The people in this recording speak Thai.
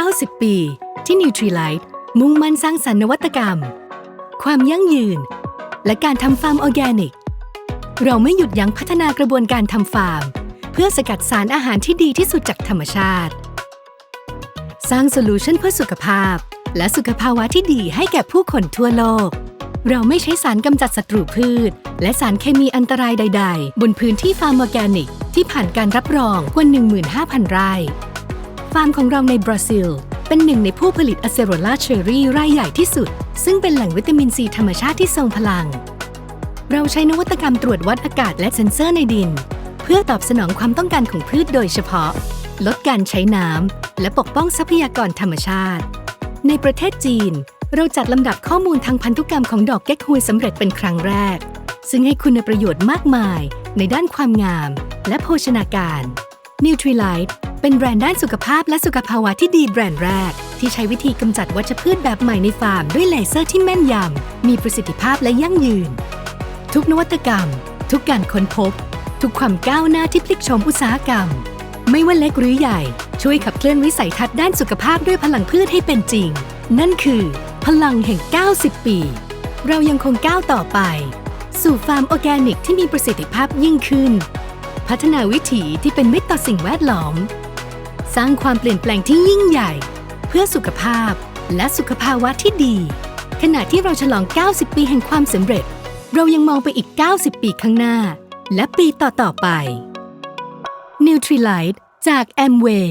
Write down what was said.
90 ปี ที่ Nutrilite มุ่งมั่นสร้างสรรค์นวัตกรรม ความยั่งยืน และการทำฟาร์มออร์แกนิก เราไม่หยุดยั้งพัฒนากระบวนการทำฟาร์ม เพื่อสกัดสารอาหารที่ดีที่สุดจากธรรมชาติ สร้างโซลูชันเพื่อสุขภาพ และสุขภาวะที่ดีให้แก่ผู้คนทั่วโลก เราไม่ใช้สารกำจัดศัตรูพืช และสารเคมีอันตรายใด ๆ บนพื้นที่ฟาร์มออร์แกนิก ที่ผ่านการรับรองกว่า15,000 ไร่ ฟาร์มของเราในบราซิล เป็นหนึ่งในผู้ผลิตอะเซโรล่าเชอรี่รายใหญ่ที่สุด ซึ่งเป็นแหล่งวิตามินซีธรรมชาติที่ทรงพลัง เราใช้นวัตกรรมตรวจวัดอากาศและเซ็นเซอร์ในดิน เพื่อตอบสนองความต้องการของพืชโดยเฉพาะ ลดการใช้น้ำและปกป้องทรัพยากรธรรมชาติ ในประเทศจีน เราจัดลำดับข้อมูลทางพันธุกรรมของดอกเก๊กฮวยสำเร็จเป็นครั้งแรก ซึ่งให้คุณประโยชน์มากมายในด้านความงาม และโภชนาการ Nutrilite เป็นแบรนด์ด้านสุขภาพและสุขภาวะที่ดีแบรนด์แรก ที่ใช้วิธีกำจัดวัชพืชแบบใหม่ในฟาร์มด้วยเลเซอร์ที่แม่นยำ มีประสิทธิภาพและยั่งยืน ทุกนวัตกรรม ทุกการค้นพบ ทุกความก้าวหน้าที่พลิกโฉมอุตสาหกรรม ไม่ว่าเล็กหรือใหญ่ ช่วยขับเคลื่อนวิสัยทัศน์ด้านสุขภาพด้วยพลังพืชให้เป็นจริง นั่นคือ พลังแห่ง 90 ปี เรายังคงก้าวต่อไป สู่ฟาร์มออร์แกนิกที่มีประสิทธิภาพยิ่งขึ้น พัฒนาวิถีที่เป็นมิตรต่อสิ่งแวดล้อม สร้างความเปลี่ยนแปลงที่ยิ่งใหญ่ เพื่อสุขภาพและสุขภาวะที่ดี ขณะที่เราฉลอง 90 ปีแห่งความสำเร็จ เรายังมองไปอีก 90 ปีข้างหน้า และปีต่อๆไป Nutrilite จาก Amway